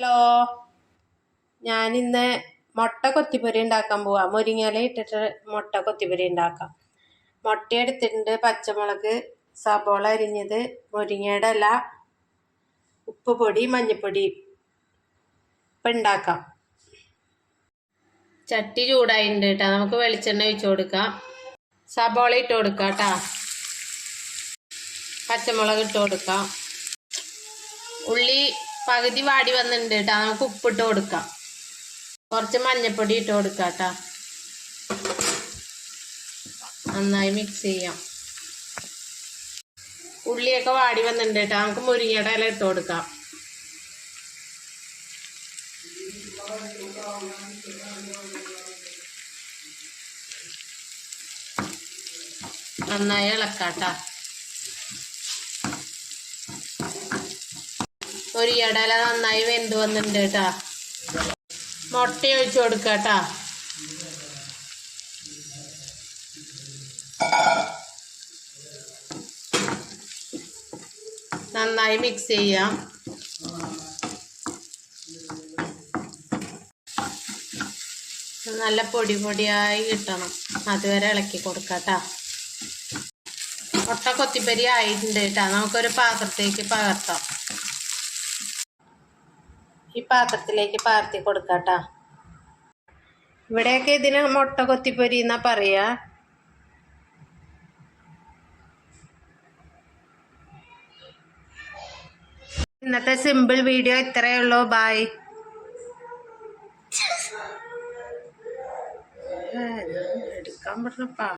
Hello. ഞാൻ ഇന്ന് മുട്ട കൊത്തിപ്പൊരി ഉണ്ടാക്കാൻ പോവാം. മുരിങ്ങയില ഇട്ടിട്ട് മുട്ട കൊത്തിപ്പൊരി ഉണ്ടാക്കാം. മുട്ട എടുത്തിട്ടുണ്ട് പച്ചമുളക് സബോള അരിഞ്ഞത് മുരിങ്ങയുടെ ഇല ഉപ്പ് പൊടി മഞ്ഞൾപ്പൊടി ഇപ്പം ഉണ്ടാക്കാം. ചട്ടി ചൂടായിട്ടുണ്ട് കേട്ടോ. നമുക്ക് വെളിച്ചെണ്ണ ഒഴിച്ചു കൊടുക്കാം. സബോള ഇട്ട് കൊടുക്കാം കേട്ടോ. പച്ചമുളക് ഇട്ട് കൊടുക്കാം. ഉള്ളി പകുതി വാടി വന്നിട്ടുണ്ട് കേട്ടോ. നമുക്ക് ഉപ്പിട്ട് കൊടുക്കാം. കുറച്ച് മഞ്ഞപ്പൊടി ഇട്ട് കൊടുക്കാം കേട്ടോ. നന്നായി മിക്സ് ചെയ്യാം. ഉള്ളിയൊക്കെ വാടി വന്നിട്ടുണ്ട് കേട്ടോ. നമുക്ക് മുരിങ്ങയുടെ ഇല ഇട്ട് കൊടുക്കാം. നന്നായി ഇളക്കാട്ടോ ഒരു ഇടല നന്നായി വെന്ത് വന്നിട്ടുണ്ട് കേട്ടാ. മുട്ട ഒഴിച്ചു കൊടുക്കാട്ടാ നന്നായി മിക്സ് ചെയ്യാം. നല്ല പൊടി പൊടിയായി കിട്ടണം. അതുവരെ ഇളക്കി കൊടുക്കട്ടാ മുട്ട കൊത്തിപ്പരി ആയിട്ടുണ്ട് കേട്ടാ. നമുക്കൊരു പാത്രത്തേക്ക് പകർത്താം. ഈ പാത്രത്തിലേക്ക് പാർത്തി കൊടുക്കാട്ടാ. ഇവിടെയൊക്കെ ഇതിന് മുട്ട കൊത്തിപ്പൊരി എന്നാ പറയാ. ഇന്നത്തെ സിമ്പിൾ വീഡിയോ ഇത്രയേ ഉള്ളൂ. ബായ് എടുക്കാൻ പറ്റുന്ന